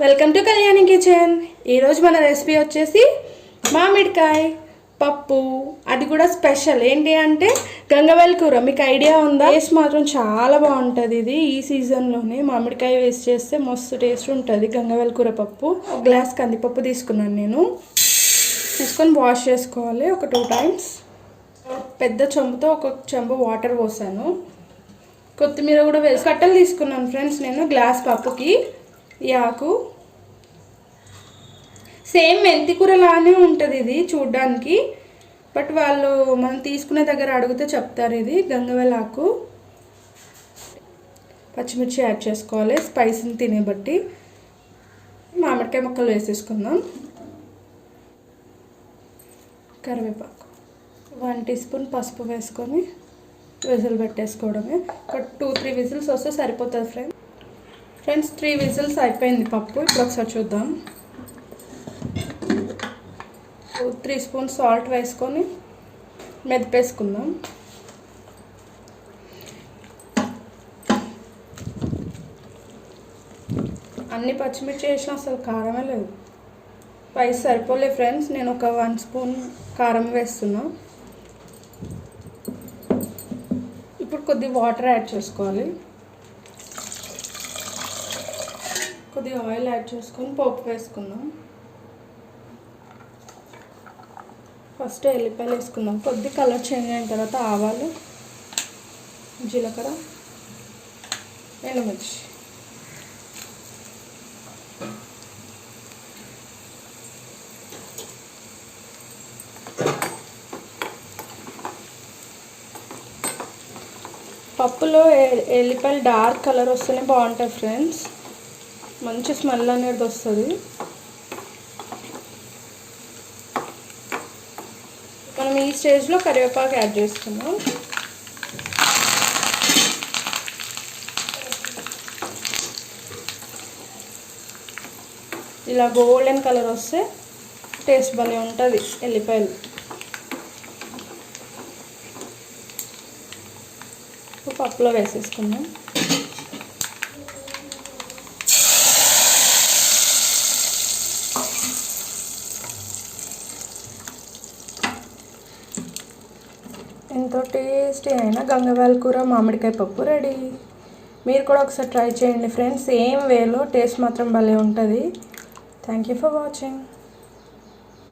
Welcome to Kalyani kitchen. ఈరోజు మన recipe వచ్చేసి మామిడికాయ పప్పు. అది కూడా స్పెషల్. ఏంటి అంటే గంగవేల్ కూర. మీకు ఐడియా ఉందా? టేస్ట్ మాత్రం చాలా బాగుంటుంది ఇది. ఈ సీజన్లోనే మామిడికాయ వేస్ట్ చేస్తే మస్తు టేస్ట్ ఉంటుంది గంగవేల్ కూర పప్పు. ఒక గ్లాస్ కందిపప్పు తీసుకున్నాను నేను. తీసుకొని వాష్ చేసుకోవాలి ఒక టూ టైమ్స్. పెద్ద చెంబుతో ఒక చెంబు వాటర్ పోసాను. కొత్తిమీర కూడా వేసి కట్టలు తీసుకున్నాను ఫ్రెండ్స్ నేను గ్లాస్ పప్పుకి. ఈ ఆకు సేమ్ మెంతికూర లానే ఉంటుంది ఇది చూడ్డానికి. బట్ వాళ్ళు మనం తీసుకునే దగ్గర అడిగితే చెప్తారు ఇది గంగవేల ఆకు. పచ్చిమిర్చి యాడ్ చేసుకోవాలి స్పైసీని తినే బట్టి. మామిడికాయ ముక్కలు వేసేసుకుందాం. కరివేపాకు. వన్ టీ స్పూన్ పసుపు వేసుకొని విజిల్ పెట్టేసుకోవడమే. ఒక టూ త్రీ విజిల్స్ వస్తే సరిపోతుంది ఫ్రెండ్స్ ఫ్రెండ్స్ త్రీ విజిల్స్ అయిపోయింది పప్పు. ఇప్పుడు ఒకసారి చూద్దాం. త్రీ స్పూన్ సాల్ట్ వేసుకొని మెదిపేసుకుందాం. అన్ని పచ్చిమిర్చి వేసినా అసలు కారమే లేదు. పైస్ సరిపోలే ఫ్రెండ్స్ నేను ఒక వన్ స్పూన్ కారం వేస్తున్నా. ఇప్పుడు కొద్ది వాటర్ యాడ్ చేసుకోవాలి. కొద్దిగా ఆయిల్ యాడ్ చేసుకొని పోపు వేసుకుందాం. ఫస్ట్ ఎల్లిపాయలు వేసుకుందాం. కొద్ది కలర్ చేంజ్ అయిన తర్వాత ఆవాలు జీలకర్ర ఎండుమిర్చి. పప్పులో ఎల్లిపాయలు డార్క్ కలర్ వస్తేనే బాగుంటాయి ఫ్రెండ్స్. మంచి స్మెల్ అనేది వస్తుంది. మనం ఈ స్టేజ్లో కరివేపాకు యాడ్ చేసుకున్నాం ఇలా గోల్డెన్ కలర్ వస్తే టేస్ట్ భలే ఉంటుంది ఎల్లిపాయలు. పప్పులో వేసేసుకున్నాం ఎంతో టేస్టీ అయిన గంగవాల కూర మామిడికాయ పప్పు రెడీ. మీరు కూడా ఒకసారి ట్రై చేయండి ఫ్రెండ్స్. ఏం వేలో టేస్ట్ మాత్రం భలే ఉంటుంది. Thank you for watching